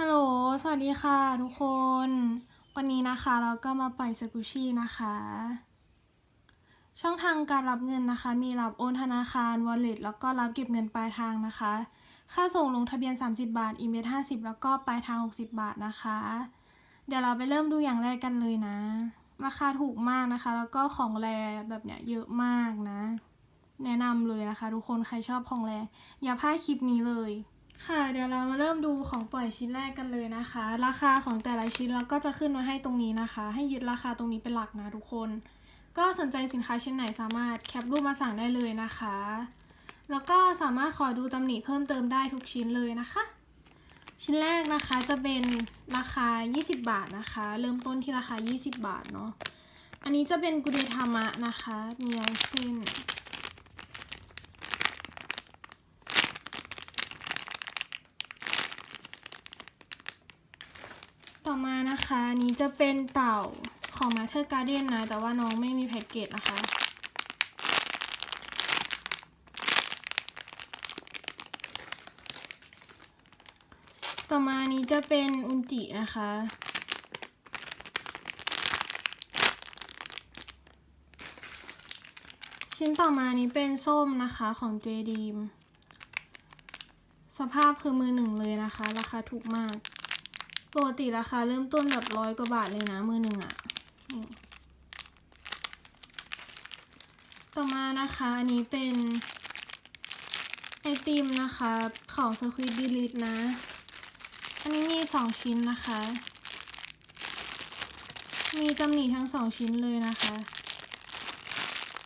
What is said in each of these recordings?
ฮัลโหล สวัสดีค่ะทุกคน วันนี้นะคะเราก็มาปล่อยสกุชี่นะคะ ช่องทางการรับเงินนะคะ มีรับโอนธนาคาร wallet แล้วก็รับเก็บเงินปลายทางนะคะ ค่าส่งลงทะเบียน 30 บาทอีเมล50 แล้วก็ปลายทาง 60 บาทนะคะ เดี๋ยวเราไปเริ่มดูอย่างแรกกันเลยนะ ราคาถูกมากนะคะ แล้วก็ของแรแบบเนี้ยเยอะมากนะ แนะนำเลยนะคะ ทุกคนใครชอบของแรอย่าพลาดคลิปนี้เลย ค่ะเดี๋ยวเรามาเริ่มดูของปล่อยชิ้นแรกกันเลยนะคะ ราคาของแต่ละชิ้นเราก็จะขึ้นมาให้ตรงนี้นะคะ ให้ยึดราคาตรงนี้เป็นหลักนะทุกคน ก็สนใจสินค้าชิ้นไหนสามารถแคปรูปมาสั่งได้เลยนะคะ แล้วก็สามารถขอดูตำหนิเพิ่มเติมได้ทุกชิ้นเลยนะคะ ชิ้นแรกนะคะจะเป็นราคา 20 บาทนะคะ เริ่มต้นที่ราคา 20 บาทเนาะอันนี้จะเป็นกุเดทามะนะคะมีลายเส้น ต่อมานะคะนี้จะเป็นเต่าของ Matter Garden นะ แต่ว่าน้องไม่มีแพ็กเกจนะคะ ต่อมาอันนี้จะเป็นอุนจินะคะชิ้นต่อมานี้เป็นส้มนะคะของ j d m สภาพคือมือหนึ่งเลยนะคะ ราคาถูกมาก ปกติราคาเริ่มต้นแบบร้อยกว่าบาทเลยนะมือหนึ่งอะ่ะต่อมานะคะ อันนี้เป็นไอติมนะคะของสควิดดิลิทนะ อันนี้มีสองชิ้นนะคะ มีตำหนิทั้งสองชิ้นเลยนะคะ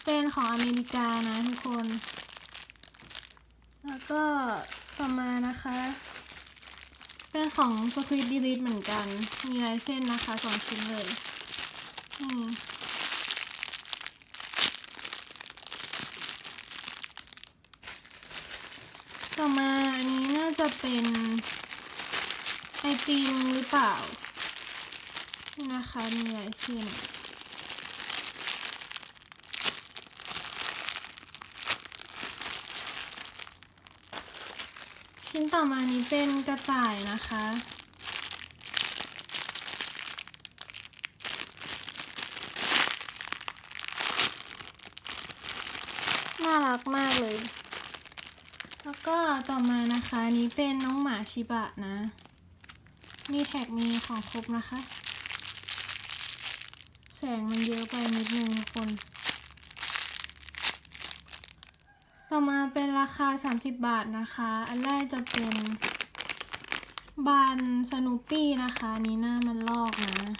เป็นของอเมริกานะทุกคน แล้วก็ต่อมานะคะ เป็นของสควีดดีลิทเหมือนกัน มีลายเส้นนะคะสองชิ้นเลยนี่ต่อมาอันนี้น่าจะเป็นไอติมหรือเปล่า นี่นะคะ มีลายเส้น ต่อมานี้เป็นกระต่ายนะคะ น่ารักมากเลย แล้วก็ต่อมานะคะนี้เป็นน้องหมาชิบะนะ มีแท็กมีของครบนะคะ แสงมันเยอะไปนิดนึงคน ต่อมาเป็นราคา 30 บาทนะคะ อันแรกจะเป็นบานสนูปี้นะคะนนี้หน้ามันลอกนะ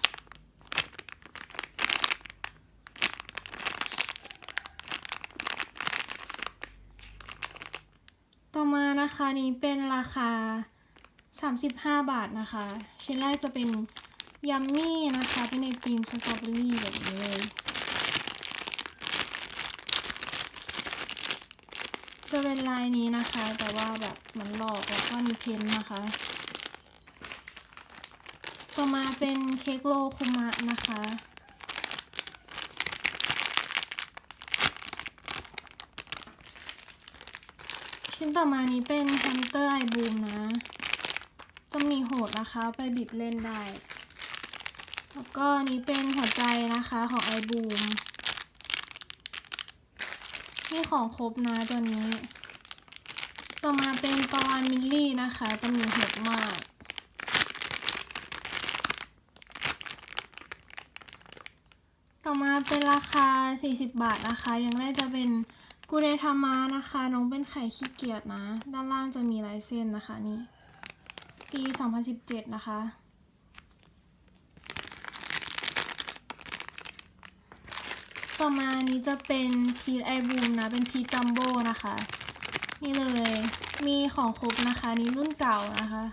ต่อมานะคะนี้เป็นราคา 35 บาทนะคะ ชิ้นแรกจะเป็นยัมมี่นะคะ เป็นไอติมสตรอเบอรี่แบบนี้เลย จะเป็นลายนี้นะคะ แต่ว่าแบบมันหลอกแล้วก็มีเพ้นนะคะ ต่อมาเป็นเค้กโลคุมะนะคะ ชิ้นต่อมานี้เป็นแฮมสเตอร์ไอบูมนะต้องมีโหดนะคะไปบิดเล่นได้ แล้วก็นนี้เป็นหัวใจนะคะของไอบูม นี่ของครบนะตัวนี้ ต่อมาเป็นปาวานมิลลี่นะคะตัวนี้เห็ดมากต่อมาเป็นราคา 40 บาทนะคะ ยังแรกจะเป็นกูเรทามานะคะ น้องเป็นไข่ขี้เกียจนะ ด้านล่างจะมีลายเส้นนะคะนี่ ปี 2017 นะคะ ต่อมานี้จะเป็นพีไอบูมนะ เป็นพีจัมโบ้นะคะ นี่เลย มีของครบนะคะ นี่รุ่นเก่านะคะ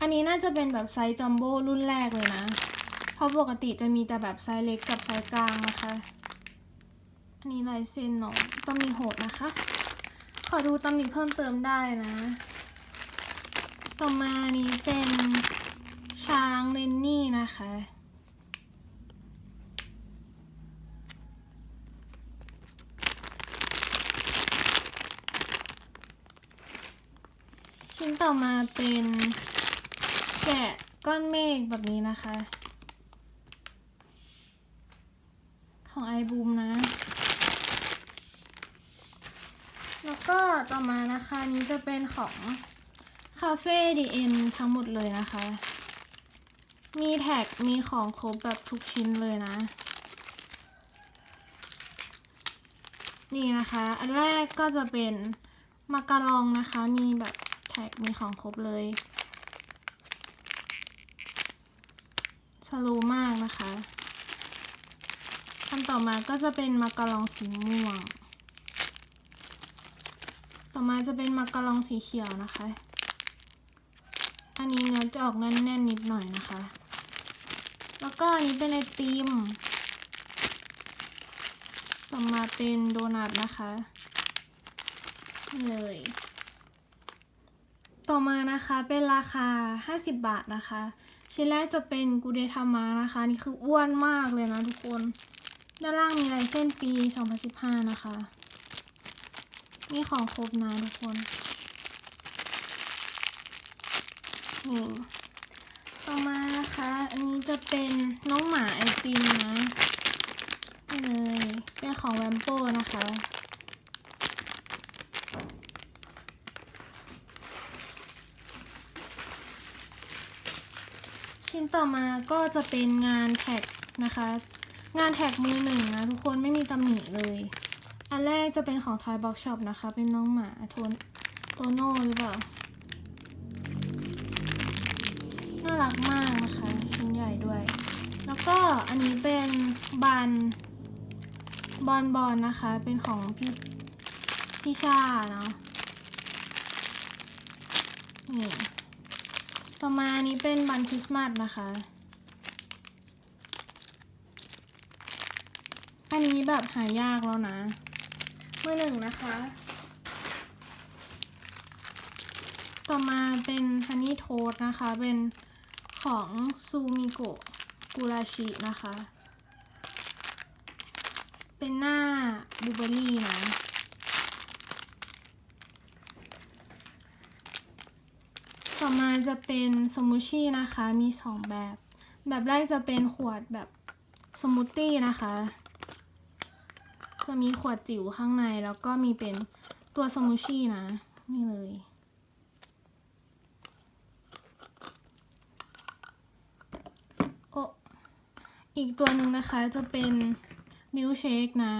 อันนี้น่าจะเป็นแบบไซส์จัมโบ้รุ่นแรกเลยนะ เพราะปกติจะมีแต่แบบไซส์เล็กกับไซส์กลางนะคะ อันนี้ลายเส้นเนาะต้องมีโหดนะคะ ขอดูตำหนิเพิ่มเติมได้นะ ต่อมานี้เป็นางเลนนี่นะคะ ชิ้นต่อมาเป็นแกะก้อนเมฆแบบนี้นะคะ ของไอบูมนะ แล้วก็ต่อมานะคะนนี้จะเป็นของคาเฟ่ดีเอ็นทั้งหมดเลยนะคะ มีแท็กมีของครบแบบทุกชิ้นเลยนะ นี่นะคะ อันแรกก็จะเป็นมาการองนะคะ มีแบบแท็กมีของครบเลยชะลูมากนะคะอันต่อมาก็จะเป็นมาการองสีม่วง ต่อมาจะเป็นมาการองสีเขียวนะคะ อันนี้เนื้อจะออกแน่นๆนิดหน่อยนะคะ แล้วก็อันนี้เป็นไอติมต่อมาเป็นโดนัทนะคะเลยต่อมานะคะเป็นราคา 50 บาทนะคะ ชิ้นแรกจะเป็นกูเดทามานะคะ นี่คืออ้วนมากเลยนะทุกคน ด้านล่างมีลายเส้นปี 2015 นะคะมีของครบนะทุกคนนี่ ต่อมานะคะ อันนี้จะเป็นน้องหมาไอติมนะนี่เลยเป็นของแวมโป้นะคะชิ้นต่อมาก็จะเป็นงานแท็กนะคะ งานแท็กมือหนึ่งนะทุกคนไม่มีตำหนิเลย อันแรกจะเป็นของ Toy Box Shop นะคะ เป็นน้องหมาโทนโตโน่หรือเปล่า รักมากนะคะ ชิ้นใหญ่ด้วย แล้วก็อันนี้เป็นบันบอลบอลนะคะ เป็นของพี่พี่ชาเนาะนี่ต่อมาอันนี้เป็นบันคริสต์มาสนะคะ อันนี้แบบหายากแล้วนะ เมื่อหนึ่งนะคะ ต่อมาเป็นฮันนี่โทสนะคะ เป็น ของซูมิโกะกุราชินะคะ เป็นหน้าบูเบอร์รี่นะ ต่อมาจะเป็นสมูชี่นะคะ มีสองแบบ แบบแรกจะเป็นขวดแบบสมูทตี้นะคะ จะมีขวดจิ๋วข้างในแล้วก็มีเป็นตัวสมูชี่นะ นี่เลย โอ้ อีกตัวหนึ่งนะคะจะเป็นมิลเชคนะ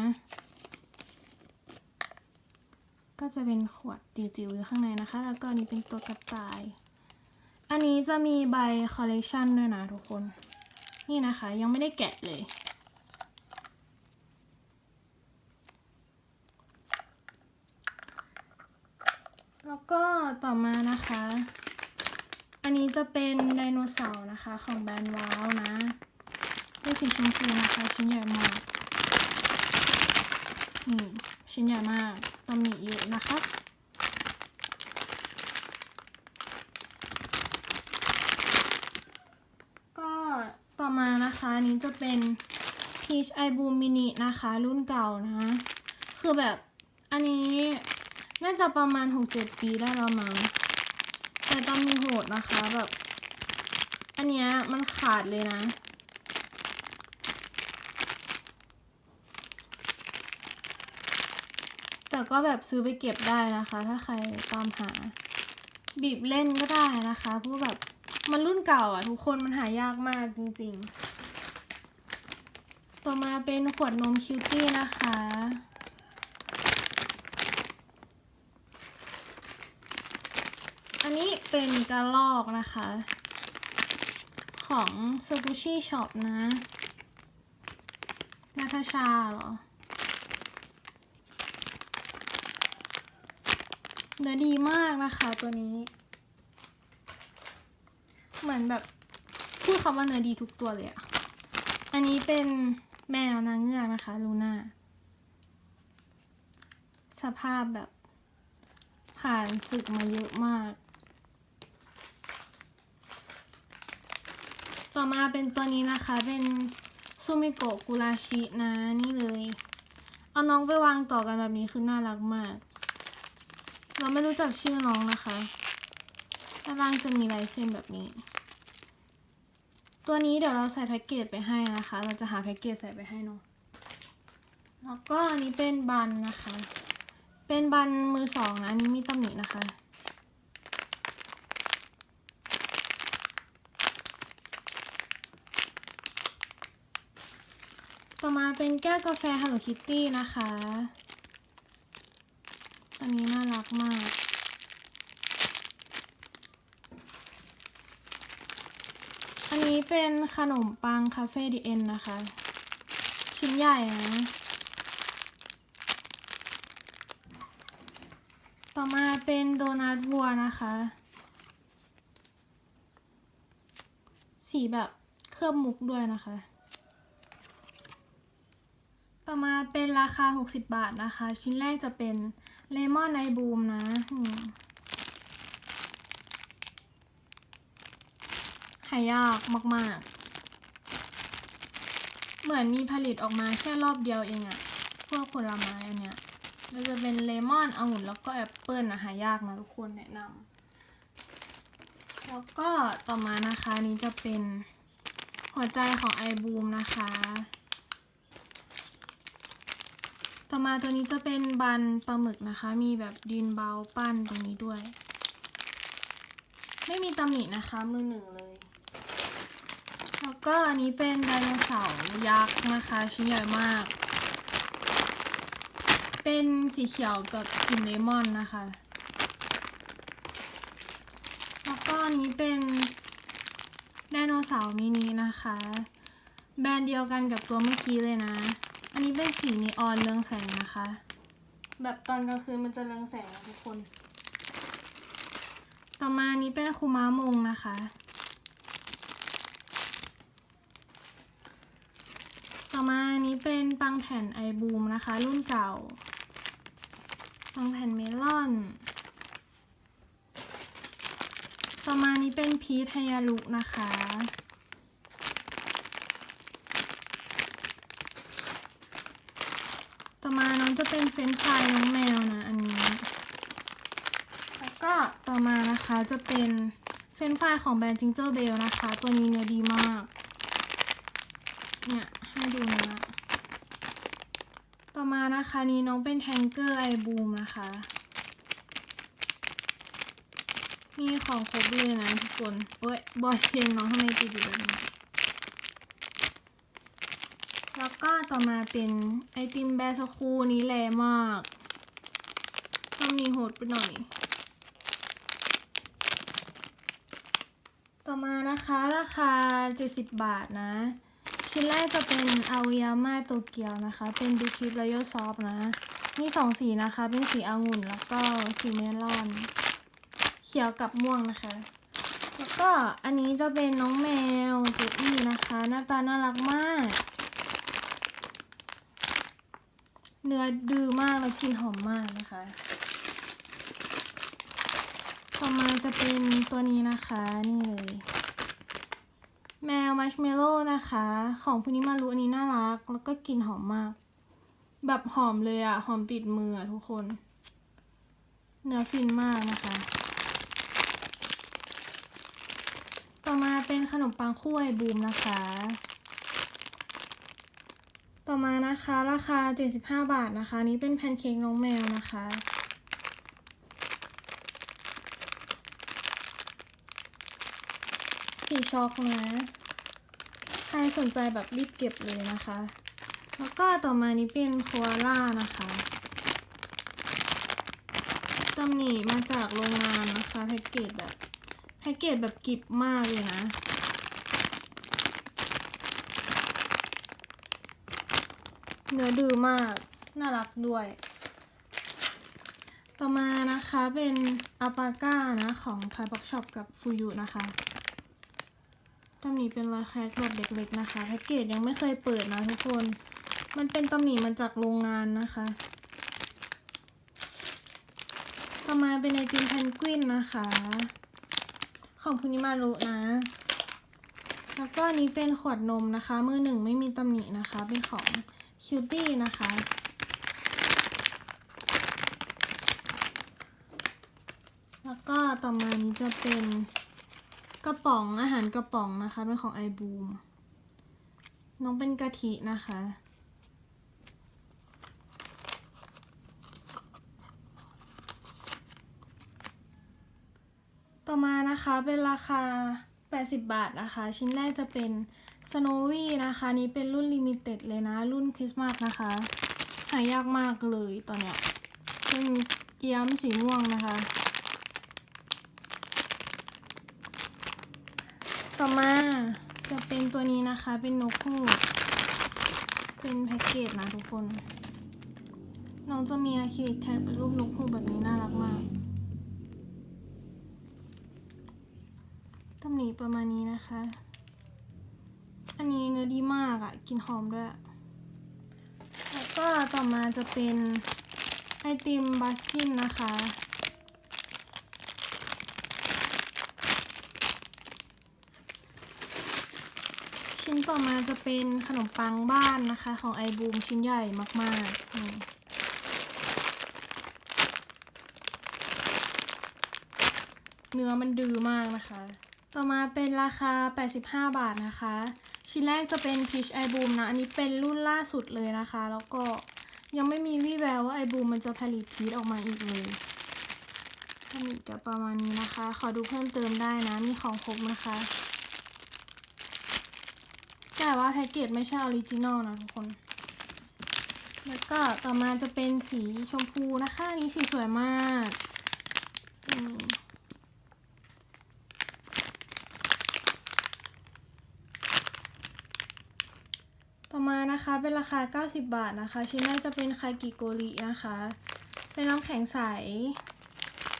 ก็จะเป็นขวดจิ๋วๆอยู่ข้างในนะคะ แล้วก็อันนี้เป็นตัวกระต่าย อันนี้จะมีใบคอลเลกชันด้วยนะทุกคน นี่นะคะยังไม่ได้แกะเลยแล้วก็ต่อมานะคะ อันนี้จะเป็นไดโนเสาร์นะคะของแบรนด์ว้าวนะ สีชมพูนะคะชิ้นใหญ่มากนี่ชิ้นใหญ่มากตำหนิเยอะนะคะก็ต่อมานะคะนี้จะเป็น Peach i b o o m Mini นะคะ รุ่นเก่านะ คือแบบอันนี้น่าจะประมาณ 6-7 ปีได้แล้วมั้งแต่ตำหนิโหดนะคะแบบ อันเนี้ยมันขาดเลยนะ แต่ก็แบบซื้อไปเก็บได้นะคะ ถ้าใครตามหา บีบเล่นก็ได้นะคะเพราะแบบมันรุ่นเก่าอะ ทุกคนมันหายากมากจริงๆ ต่อมาเป็นขวดนมคิวตี้นะคะอันนี้เป็นกระลอกนะคะ ของสกูชี่ช็อปนะ นาทาชาเหรอ เนื้อดีมากนะคะตัวนี้ เหมือนแบบพูดคำว่าเนื้อดีทุกตัวเลยอะอันนี้เป็นแมวนางเงือกนะคะลูน่าสภาพแบบผ่านศึกมาเยอะมาก ต่อมาเป็นตัวนี้นะคะเป็นซูมิโกะกุราชินะนี่เลย เอาน้องไปวางต่อกันแบบนี้คือน่ารักมาก เราไม่รู้จักชื่อน้องนะคะด้านล่างจะมีลายเส้นแบบนี้ ตัวนี้เดี๋ยวเราใส่แพ็กเกจไปให้นะคะ เราจะหาแพ็กเกจใส่ไปให้เนาะแล้วก็อันนี้เป็นบันนะคะ เป็นบันมือสองนะอันนี้มีตำหนินะคะ ต่อมาเป็นแก้วกาแฟ Hello Kitty นะคะ อันนี้น่ารักมาก อันนี้เป็นขนมปังคาเฟ่ดีเอ็นนะคะ ชิ้นใหญ่นะต่อมาเป็นโดนัทวัวนะคะ สีแบบเคลือบมุกด้วยนะคะต่อมาเป็นราคา 60 บาทนะคะ ชิ้นแรกจะเป็น เลมอนไอบูมนะนี่หายากมาก ๆ เหมือนมีผลิตออกมาแค่รอบเดียวเองอะพวกผลไม้อันเนี้ยก็จะเป็นเลมอนองุ่นแล้วก็แอปเปิลนะหายากนะทุกคนแนะนำแล้วก็ต่อมานะคะนี้จะเป็นหัวใจของไอบูมนะคะ ต่อมาตัวนี้จะเป็นบันปลาหมึกนะคะ มีแบบดินเบาปั้นตรงนี้ด้วย ไม่มีตำหนินะคะ มือหนึ่งเลย แล้วก็อันนี้เป็นไดโนเสาร์ยักษ์นะคะ ชิ้นใหญ่มาก เป็นสีเขียวกับกลิ่นเลมอนนะคะ แล้วก็อันนี้เป็นไดโนเสาร์มินินะคะ แบรนด์เดียวกันกับตัวเมื่อกี้เลยนะ อันนี้เป็นสีนีออนเรืองแสงนะคะ แบบตอนกลางคืนมันจะเรืองแสงนะทุกคน ต่อมาอันนี้เป็นคูม้ามงนะคะ ต่อมาอันนี้เป็นปังแผ่นไอบูมนะคะ รุ่นเก่า ปังแผ่นเมลอน ต่อมานี้เป็นพีทไฮยาลุนะคะ ต่อมาน้องจะเป็นเฟรนช์ฟรายน้องแมวนะอันนี้ แล้วก็ต่อมานะคะจะเป็นเฟรนช์ฟรายของแบรนด์จิงเจอร์เบลนะคะ ตัวนี้เนื้อดีมาก เนี่ยให้ดูนะ ต่อมานะคะนี้น้องเป็นแทงเกอร์ไอบูมนะคะ มีของครบเลยนะทุกคนโอ้ยบอยเพลงน้องทำไมติดอยู่แบบนี้ แล้วก็ ต่อมาเป็นไอติมแบสคูนี้แรงมากต้องมีโหดไปหน่อย ต่อมานะคะราคา 70 บาทนะ ชิ้นแรกจะเป็นอายาม่าโตเกียวนะคะ เป็นบิคิปรอยัลซอฟนะ มีสองสีนะคะ เป็นสีองุ่นแล้วก็สีเมลอน เขียวกับม่วงนะคะแล้วก็อันนี้จะเป็นน้องแมวเจอี้นะคะ หน้าตาน่ารักมาก เนื้อดื้อมากแล้วกลิ่นหอมมากนะคะ ต่อมาจะเป็นตัวนี้นะคะ นี่เลย แมวมัชเมลโล่นะคะ ของพวกนี้มารูอันนี้น่ารัก แล้วก็กลิ่นหอมมาก แบบหอมเลยอะหอมติดมืออะทุกคน เนื้อฟินมากนะคะ ต่อมาเป็นขนมปังคู่ไอบูมนะคะ มานะคะ ราคา 75 บาทนะคะ นี้เป็นแพนเค้กน้องแมวนะคะ สีช็อกนะ ใครสนใจแบบรีบเก็บเลยนะคะ แล้วก็ต่อมานี้เป็นโคอาล่านะคะตำหนิมาจากโรงงานนะคะ แพ็กเกจแบบ แพ็กเกจแบบกิบมากเลยนะ เนื้อดื้อมาก น่ารักด้วย ต่อมานะคะเป็นอัปาก้านะของไทยบ็อกช็อปกับฟูยุนะคะตำหนิเป็นรอยแคกแบบเล็กๆนะคะแพ็กเกจยังไม่เคยเปิดนะทุกคน มันเป็นตำหนิมาจากโรงงานนะคะ ต่อมาเป็นไอติมแพนกวินนะคะ ของคุนิมารุนะ แล้วก็นนี้เป็นขวดนมนะคะ มือหนึ่งไม่มีตำหนินะคะ เป็นของ คิวตี้นะคะ แล้วก็ต่อมานี้จะเป็นกระป๋องอาหารกระป๋องนะคะ เป็นของไอบูม น้องเป็นกะทินะคะต่อมานะคะเป็นราคา 80 บาทนะคะ ชิ้นแรกจะเป็น Snowy นะคะ นี้เป็นรุ่นลิมิเต็ดเลยนะ รุ่นคริสต์มาสนะคะ หายากมากเลยตอนเนี้ยเป็นเกี๊ยมสีม่วงนะคะ ต่อมาจะเป็นตัวนี้นะคะ เป็นนกฮูกเป็นแพ็กเกจนะทุกคน น้องจะมีอะคริลิกแท็กเป็นรูปนกฮูกแบบนี้น่ารักมากตำหนิประมาณนี้นะคะ อันนี้เนื้อดีมากอะ่ะกลินหอมด้วย แล้วก็ต่อมาจะเป็นไอติมบัสกินนะคะ ชิ้นต่อมาจะเป็นขนมปังบ้านนะคะ ของไอบูมชิ้นใหญ่มากๆเนื้อมันดื้อมากนะคะ ต่อมาเป็นราคา 85 บาทนะคะ ชิ้นแรกจะเป็นพีชไอบูมนะ อันนี้เป็นรุ่นล่าสุดเลยนะคะ แล้วก็ยังไม่มีวี่แววว่าไอบูมมันจะผลิตพีชออกมาอีกเลยถ้ามีจะประมาณนี้นะคะ ขอดูเพิ่มเติมได้นะ มีของครบนะคะ แต่ว่าแพ็กเกจไม่ใช่ออริจินอลนะทุกคน แล้วก็ต่อมาจะเป็นสีชมพูนะคะอันนี้สีสวยมากอืมต่อมา นะคะ เป็นราคา 90 บาทนะคะ ชิ้นแรกจะเป็นไคกิโกรินะคะ เป็นน้ำแข็งใส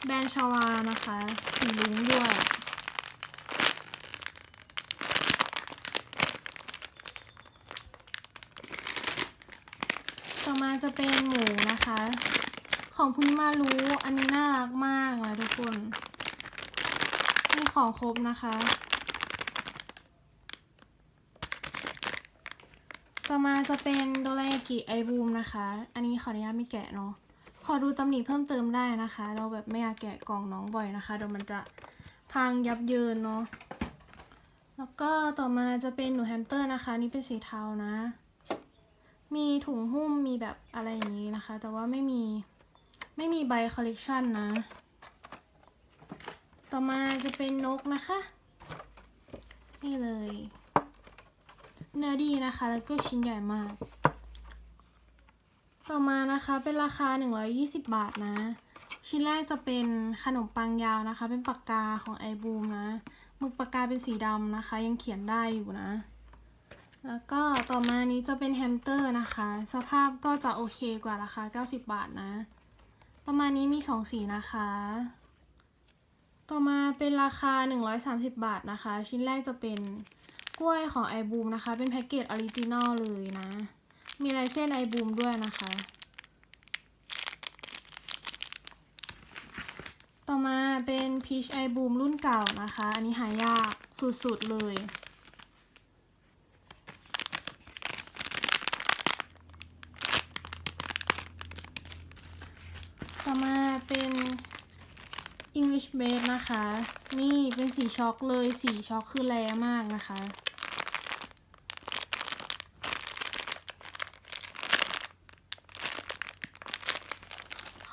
แบรนด์ชาวานะคะ สีลุ้งด้วย ต่อมาจะเป็นหมูนะคะ ของพุนิมารู้อันนี้น่ารักมากเลยทุกคน มีของครบนะคะ ต่อมาจะเป็นโดรายากิไอบูมนะคะ อันนี้ขออนุญาตไม่แกะเนาะ ขอดูตำหนิเพิ่มเติมได้นะคะ เราแบบไม่อยากแกะกล่องน้องบ่อยนะคะเดี๋ยวมันจะพังยับเยินเนาะ แล้วก็ต่อมาจะเป็นหนูแฮมสเตอร์นะคะ นี่เป็นสีเทานะ มีถุงหุ้มมีแบบอะไรอย่างนี้นะคะ แต่ว่าไม่มีไม่มีใบคอลเลกชันนะ ต่อมาจะเป็นนกนะคะ นี่เลย เนื้อดีนะคะ แล้วก็ชิ้นใหญ่มาก ต่อมานะคะเป็นราคา 120 บาทนะ ชิ้นแรกจะเป็นขนมปังยาวนะคะ เป็นปากกาของไอบูมนะหมึกปากกาเป็นสีดำนะคะ ยังเขียนได้อยู่นะ แล้วก็ต่อมานี้จะเป็นแฮมสเตอร์นะคะ สภาพก็จะโอเคกว่าราคา 90 บาทนะ ประมาณนี้มี 2 สีนะคะต่อมาเป็นราคา 130 บาทนะคะ ชิ้นแรกจะเป็น กล้วยของไอบูมนะคะ เป็นแพ็กเกจออริจินอลเลยนะ มีลายเส้นไอบูมด้วยนะคะ ต่อมาเป็นพีชไอบูมรุ่นเก่านะคะ อันนี้หายากสุดๆเลยต่อมาเป็น English b a s e นะคะ นี่เป็นสีช็อกเลย สีช็อกคือแรงมากนะคะ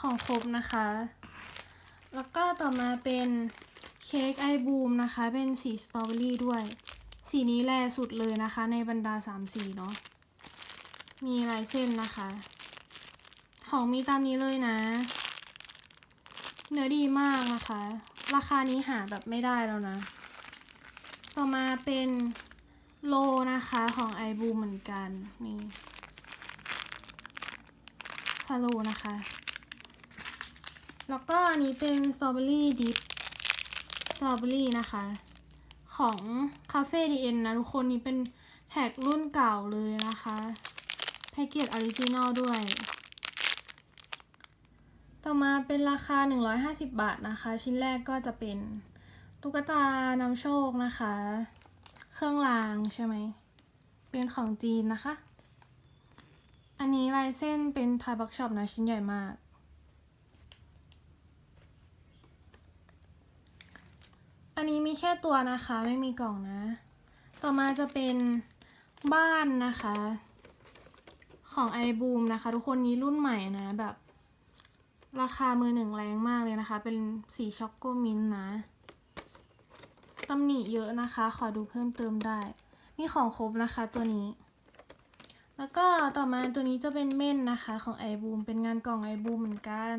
ของครบนะคะ แล้วก็ต่อมาเป็นเค้กไอบูมนะคะ เป็นสีสตรอเบอรี่ด้วย สีนี้แลสุดเลยนะคะ ในบรรดาสามสีเนาะ มีลายเส้นนะคะ ของมีตามนี้เลยนะ เนื้อดีมากนะคะ ราคานี้หาแบบไม่ได้แล้วนะ ต่อมาเป็นโลนะคะของไอบูมเหมือนกัน นี่ซาโลนะคะ แล้วก็อันนี้เป็นสตรอเบอรี่ดิฟสตรอเบอรี่นะคะ ของคาเฟ่ดีเอ็นนะทุกคนนี่เป็นแท็กรุ่นเก่าเลยนะคะแพ็กเกจออริจินอลด้วย ต่อมาเป็นราคา 150 บาทนะคะ ชิ้นแรกก็จะเป็นตุ๊กตานำโชคนะคะ เครื่องรางใช่ไหม เป็นของจีนนะคะ อันนี้ลายเส้นเป็นไทยบ็อกช็อปนะ ชิ้นใหญ่มาก อันนี้มีแค่ตัวนะคะไม่มีกล่องนะ ต่อมาจะเป็นบ้านนะคะ ของไอบูมนะคะ ทุกคนนี้รุ่นใหม่นะแบบ ราคามือหนึ่งแรงมากเลยนะคะ เป็นสีช็อกโกมินท์นะตำหนิเยอะนะคะ ขอดูเพิ่มเติมได้ มีของครบนะคะตัวนี้ แล้วก็ต่อมาตัวนี้จะเป็นเม่นนะคะ ของไอบูมเป็นงานกล่องไอบูมเหมือนกัน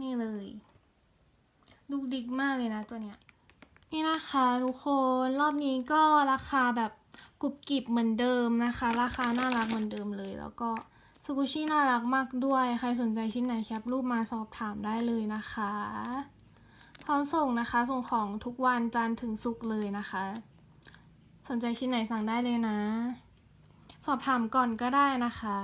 นี่เลย ดูดิกมากเลยนะตัวเนี้ย นี่นะคะทุกคนรอบนี้ก็ราคาแบบกรุบกริบเหมือนเดิมนะคะ ราคาน่ารักเหมือนเดิมเลย แล้วก็สกุชี่น่ารักมากด้วย ใครสนใจชิ้นไหนแคปรูปมาสอบถามได้เลยนะคะพร้อมส่งนะคะ ส่งของทุกวันจันทร์ถึงศุกร์เลยนะคะ สนใจชิ้นไหนสั่งได้เลยนะ สอบถามก่อนก็ได้นะคะ